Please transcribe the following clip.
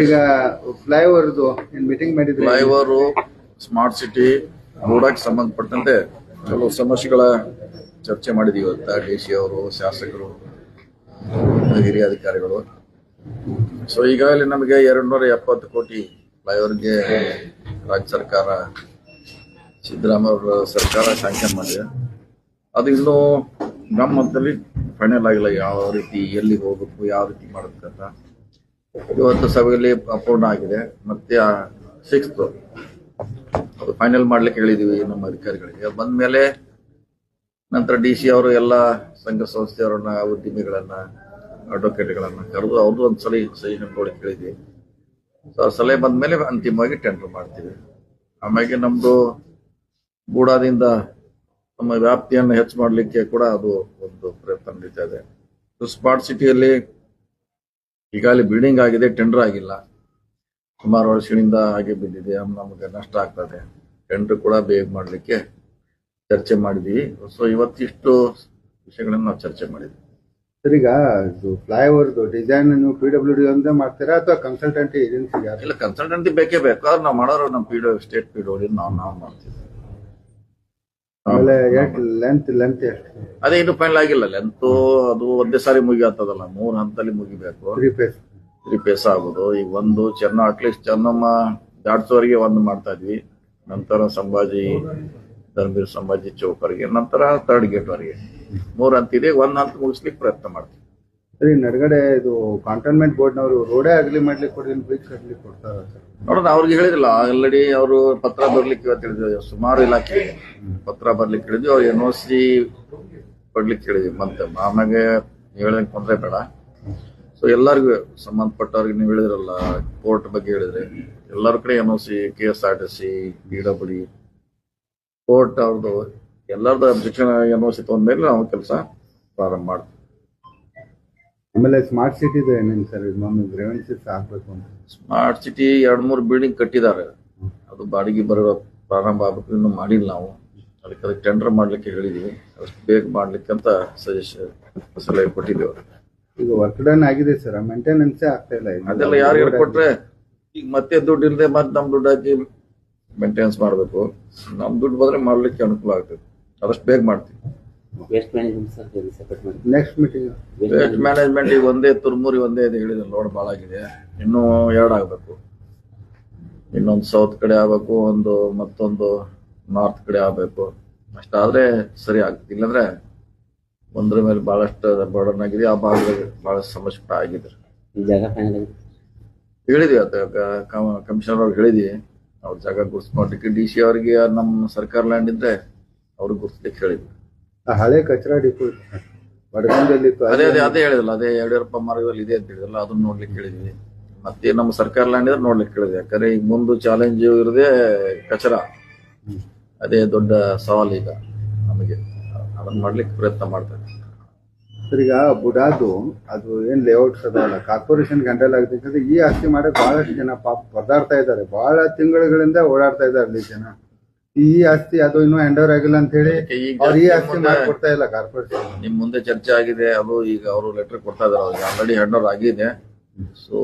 ಈಗ ಫ್ಲೈಓವರ್ದು ಮೀಟಿಂಗ್ ಮಾಡಿದ್ರಿ? ಫ್ಲೈಓವರು ಸ್ಮಾರ್ಟ್ ಸಿಟಿ ರೋಡಕ್ಕೆ ಸಂಬಂಧಪಟ್ಟಂತೆ ಕೆಲವು ಸಮಸ್ಯೆಗಳ ಚರ್ಚೆ ಮಾಡಿದೀವಿ ಇವತ್ತ. ಡಿ ಸಿ ಅವರು, ಶಾಸಕರು, ಹಿರಿಯ ಅಧಿಕಾರಿಗಳು. ಸೊ ಈಗಾಗಲೇ ನಮಗೆ ಎರಡು ನೂರ ಎಪ್ಪತ್ತು ಕೋಟಿ ಫ್ಲೈಓವರ್ಗೆ ರಾಜ್ಯ ಸರ್ಕಾರ, ಸಿದ್ದರಾಮಯ್ಯ ಸರ್ಕಾರ ಶಾಂಕ್ಷನ್ ಮಾಡಿದೆ. ಅದು ಇನ್ನೂ ನಮ್ಮ ಫೈನಲ್ ಆಗಿಲ್ಲ. ಯಾವ ರೀತಿ ಎಲ್ಲಿ ಹೋಗ್ಬೇಕು, ಯಾವ ರೀತಿ ಮಾಡಬೇಕಂತ ಇವತ್ತು ಸಭೆಯಲ್ಲಿ ಅಪೂರ್ಣ ಆಗಿದೆ. ಮತ್ತೆ ಸಿಕ್ಸ್ತ್ ಅದು ಫೈನಲ್ ಮಾಡ್ಲಿಕ್ಕೆ ಹೇಳಿದೀವಿ ನಮ್ಮ ಅಧಿಕಾರಿಗಳಿಗೆ. ಬಂದ ಮೇಲೆ ನಂತರ ಡಿ ಸಿ ಅವರು ಎಲ್ಲ ಸಂಘ ಸಂಸ್ಥೆಯವರನ್ನ, ಉದ್ಯಮಿಗಳನ್ನ ಅಡ್ವೊಕೇಟ್ಗಳನ್ನ ಕರೆದು ಅವ್ರದ್ದು ಒಂದು ಸಲ ಸಹಿ ನೋಡಕ್ಕೆ ಹೇಳಿದ್ವಿ ಸೊ ಆ ಸಲಹೆ ಬಂದ ಮೇಲೆ ಅಂತಿಮವಾಗಿ ಟೆಂಡರ್ ಮಾಡ್ತೀವಿ. ಆಮೇಲೆ ನಮ್ದು ಗೂಡಾದಿಂದ ನಮ್ಮ ವ್ಯಾಪ್ತಿಯನ್ನು ಹೆಚ್ಚು ಮಾಡಲಿಕ್ಕೆ ಕೂಡ ಅದು ಒಂದು ಪ್ರಯತ್ನ ನಡೀತಾ ಇದೆ. ಸ್ಮಾರ್ಟ್ ಸಿಟಿಯಲ್ಲಿ ಈಗಾಗಲೇ ಬಿಲ್ಡಿಂಗ್ ಆಗಿದೆ ಟೆಂಡರ್ ಆಗಿಲ್ಲ. ಸುಮಾರು ವರ್ಷಗಳಿಂದ ಹಾಗೆ ಬಿದ್ದಿದೆ ನಮಗೆ ನಷ್ಟ ಆಗ್ತದೆ. ಟೆಂಡರ್ ಕೂಡ ಬೇಗ ಮಾಡಲಿಕ್ಕೆ ಚರ್ಚೆ ಮಾಡಿದ್ವಿ. ಸೊ ಇವತ್ತಿಷ್ಟು ವಿಷಯಗಳನ್ನು ನಾವು ಚರ್ಚೆ ಮಾಡಿದ್ವಿ. ಸರ್ ಈಗ ಇದು ಫ್ಲೈಓವರ್ದು ಡಿಸೈನ್ ನೀವು ಪಿ ಡಬ್ಲ್ಯೂ ಡಿ ಮಾಡ್ತೀರಾ ಅಥವಾ ಕನ್ಸಲ್ಟೆಂಟ್ ಏಜೆನ್ಸಿ ಇಲ್ಲ ಕನ್ಸಲ್ಟೆಂಟ್ ಬೇಕೇ ಬೇಕು. ಆದ್ರೆ ನಾವು ಮಾಡೋರು ನಮ್ಮ ಪಿ ಸ್ಟೇಟ್ ಪಿ ನಾವು ನಾವು ಮಾಡ್ತೀವಿ. ಆಮೇಲೆ ಎಷ್ಟು ಲೆಂತ್ ಲೆಂತ್ ಎಷ್ಟು ಅದೇ ಇನ್ನು ಫೈನಲ್ ಆಗಿಲ್ಲ. ಲೆಂತ್ ಅದು ಒಂದೇ ಸಾರಿ ಮುಗಿಯತ್ತದಲ್ಲ ಮೂರು ಹಂತದಲ್ಲಿ ಮುಗಿಬೇಕು. ತ್ರೀ ಪೇಸ್ ತ್ರೀ ಪೇಸ್ ಆಗೋದು. ಈಗ ಒಂದು ಚೆನ್ನ ಅಟ್ಲೀಸ್ಟ್ ಚೆನ್ನಮ್ಮ ದಾಟ್ಸೋರಿಗೆ ಒಂದು ಮಾಡ್ತಾ ಇದ್ವಿ. ನಂತರ ಸಂಭಾಜಿ ಧರ್ಮೀರ್ ಸಂಭಾಜಿ ಚೌಕರಿಗೆ ನಂತರ ಥರ್ಡ್ ಗೇಟ್ ವರೆಗೆ. ಮೂರು ಹಂತ ಇದೆ. ಒಂದ್ ಹಂತ ಮುಗಿಸ್ಲಿಕ್ಕೆ ಪ್ರಯತ್ನ ಮಾಡ್ತೀವಿ. ಸರಿ, ನಡ್ಗಡೆ ಇದು ಕಾಂಟೋನ್ಮೆಂಟ್ ಬೋರ್ಡ್ನವರು ರೋಡೇ ಆಗ್ಲಿ ಮಾಡ್ಲಿಕ್ಕೆ ಕೊಡ್ತೀನಿ ಬ್ರಿಡ್ಜ್ ಕಟ್ಲಿಕ್ಕೆ ಕೊಡ್ತಾರ ನೋಡೋಣ ಅವ್ರಿಗೆ ಹೇಳಿದಿಲ್ಲ ಆಲ್ರೆಡಿ ಅವರು ಪತ್ರ ಬರ್ಲಿಕ್ಕೆ ಇವತ್ತು ಹೇಳಿದ್ವಿ ಸುಮಾರು ಇಲಾಖೆ ಪತ್ರ ಬರ್ಲಿಕ್ಕೆ ಹೇಳಿದ್ವಿ, ಅವ್ರು ಎನ್ ಓ ಸಿ ಕೊಡ್ಲಿಕ್ಕೆ ಹೇಳಿದ್ವಿ, ಮತ್ತೆ ಆಮ್ಯಾಗೆ ಹೇಳಕ್ಕೆ ತೊಂದರೆ ಬೇಡ. ಸೊ ಎಲ್ಲರಿಗೂ ಸಂಬಂಧಪಟ್ಟವ್ರಿಗೆ ನೀವು ಹೇಳಿದ್ರಲ್ಲ, ಕೋರ್ಟ್ ಬಗ್ಗೆ ಹೇಳಿದ್ರೆ, ಎಲ್ಲರ ಕಡೆ N O C K S R T C P W court ಅವ್ರದ್ದು ಎಲ್ಲರದ್ದು ಅಬ್ಜೆಕ್ಷನ್ ಎನ್ ಓ ಸಿ ತೊಗೊಂಡ್ಮೇಲೆ ನಾವು ಕೆಲಸ ಪ್ರಾರಂಭ ಮಾಡ್ತೀವಿ. ಆಮೇಲೆ ಸ್ಮಾರ್ಟ್ ಸಿಟಿದು ಏನೇನು ಸರ್? ಇನ್ನೊಂದು ಗ್ರೆವೆನ್ಸಿಸ್ ಹಾಕ್ಬೇಕು ಅಂತ. ಸ್ಮಾರ್ಟ್ ಸಿಟಿ ಎರಡ್ ಮೂರು ಬಿಲ್ಡಿಂಗ್ ಕಟ್ಟಿದ್ದಾರೆ. ಅದು ಬಾಡಿಗೆ ಬರೋ ಪ್ರಾರಂಭ ಆಗಬೇಕು ಇನ್ನು ಮಾಡಿಲ್ಲ ನಾವು. ಅದಕ್ಕೆ ಅದಕ್ಕೆ ಟೆಂಡರ್ ಮಾಡ್ಲಿಕ್ಕೆ ಹೇಳಿದೀವಿ. ಅಷ್ಟು ಬೇಗ ಮಾಡ್ಲಿಕ್ಕೆ ಅಂತ ಸಜೆಷನ್ ಸಲಹೆ ಕೊಟ್ಟಿದ್ದೀವಿ. ಈಗ ವರ್ಕ್ ಡನ್ ಆಗಿದೆ ಸರ್. ಮೇಂಟೆನೆನ್ಸೇ ಆಗ್ತಾ ಇಲ್ಲ. ಅದೆಲ್ಲ ಯಾರು ಹೇಳ್ಕೊಟ್ರೆ ಈಗ ಮತ್ತೆ ದುಡ್ಡು ಇಲ್ಲದೆ ಮತ್ತೆ ನಮ್ಮ ದುಡ್ಡು ಹಾಕಿ ಮೇಂಟೆನೆನ್ಸ್ ಮಾಡಬೇಕು. ನಮ್ಮ ದುಡ್ಡು ಬಂದ್ರೆ ಮಾಡ್ಲಿಕ್ಕೆ ಅನುಕೂಲ ಆಗ್ತದೆ. ಅದಷ್ಟು ಬೇಗ ಮಾಡ್ತೀವಿ. ವೇಸ್ಟ್ ಮ್ಯಾನೇಜ್ಮೆಂಟ್ ಸರ್ ಸೆಪರೇಟ್ ಮಾಡಿ ನೆಕ್ಸ್ಟ್ ಮೀಟಿಂಗ್ ವೇಸ್ಟ್ ಮ್ಯಾನೇಜ್ಮೆಂಟ್ ಈಗ ಒಂದೇ ತುರ್ಮುರಿ ಒಂದೇ ಇದೆ ಹೇಳಿದ್ರೆ. ಲೋಡ್ ಭಾಳ ಆಗಿದೆ. ಇನ್ನೂ ಎರಡು ಆಗಬೇಕು. ಇನ್ನೊಂದು ಸೌತ್ ಕಡೆ ಆಗಬೇಕು ಒಂದು ಮತ್ತೊಂದು ನಾರ್ತ್ ಕಡೆ ಆಗಬೇಕು. ಅಷ್ಟಾದ್ರೆ ಸರಿ ಆಗುತ್ತೆ. ಇಲ್ಲಾಂದ್ರೆ ಒಂದ್ರ ಮೇಲೆ ಬಹಳಷ್ಟು ಬರ್ಡನ್ ಆಗಿದೆ. ಆ ಭಾಗದಲ್ಲಿ ಬಹಳ ಸಮಸ್ಯೆ ಕೂಡ ಆಗಿದೆ. ಈ ಜಾಗ ಫೈನಲ್ ಹೇಳಿದ್ವಿ ಅದು ಕಮಿಷನರ್ ಅವ್ರಿಗೆ ಹೇಳಿದ್ವಿ. ಅವ್ರ ಜಾಗ ಗುರ್ಸ್ಕೊಡ್ಲಿಕ್ಕೆ ಡಿ ಸಿ ಅವರಿಗೆ ನಮ್ಮ ಸರ್ಕಾರ ಲ್ಯಾಂಡ್ ಇದ್ರೆ ಅವ್ರಿಗೆ ಗುರ್ಸ್ಲಿಕ್ಕೆ ಹೇಳಿದ್ವಿ ಆ ಹಳೆ ಕಚರಾ ಡಿಪೋ ಬಡಗಂಜಲ್ಲಿ ಅದೇ ಅದೇ ಅದೇ ಹೇಳಿದಲ್ಲ ಅದೇ ಯಡಿಯೂರಪ್ಪ ಮಾರ್ಗದಲ್ಲಿ ಇದೆ ಅಂತ ಹೇಳಿದಲ್ಲ ಅದನ್ನ ನೋಡ್ಲಿಕ್ಕೆ ಹೇಳಿದ್ವಿ ಮತ್ತೆ ನಮ್ಮ ಸರ್ಕಾರ ಲ್ಯಾಂಡ್ ಇದ್ರೆ ನೋಡ್ಲಿಕ್ಕೆ ಹೇಳಿದ್ವಿ ಯಾಕಂದ್ರೆ ಈಗ ಮುಂದೆ ಚಾಲೆಂಜ್ ಇರದೇ ಕಚರ. ಅದೇ ದೊಡ್ಡ ಸವಾಲು ಈಗ ನಮಗೆ. ಅದನ್ನ ಮಾಡ್ಲಿಕ್ಕೆ ಪ್ರಯತ್ನ ಮಾಡ್ತಾರೆ ಸರ್ ಈಗ ಬುಡಾದು ಅದು ಏನ್ ಲೇಔಟ್ಸ್ ಅಲ್ಲ. ಕಾರ್ಪೊರೇಷನ್ ಗಂಡಲ್ ಆಗ್ತದೆ ಈ ಆಸ್ತಿ ಮಾಡಕ್ ಬಹಳಷ್ಟು ಜನ ಪಾಪ ಪದಾರ್ಥ ಇದ್ದಾರೆ. ಬಹಳ ತಿಂಗಳುಗಳಿಂದ ಓಡಾಡ್ತಾ ಇದ್ದಾರೆ ಅಲ್ಲಿ ಜನ. ಈ ಆಸ್ತಿ ಅದು ಇನ್ನು ಹ್ಯಾಂಡ್ ಓವರ್ ಆಗಿಲ್ಲ ಅಂತ ಹೇಳಿ ಅವ್ರು ಈ ಆಸ್ತಿ ಕೊಡ್ತಾ ಮಾಡ್ಕೊಡ್ತಾ ಇಲ್ಲ ಕಾರ್ಪೊರೇಷನ್ ನಿಮ್ ಮುಂದೆ ಚರ್ಚೆ ಆಗಿದೆ ಅದು ಈಗ ಅವರು ಲೆಟರ್ ಕೊಡ್ತಾ ಇದಾರೆ ಆಲ್ರೆಡಿ ಹ್ಯಾಂಡ್ ಓವರ್ ಆಗಿದೆ. ಸೊ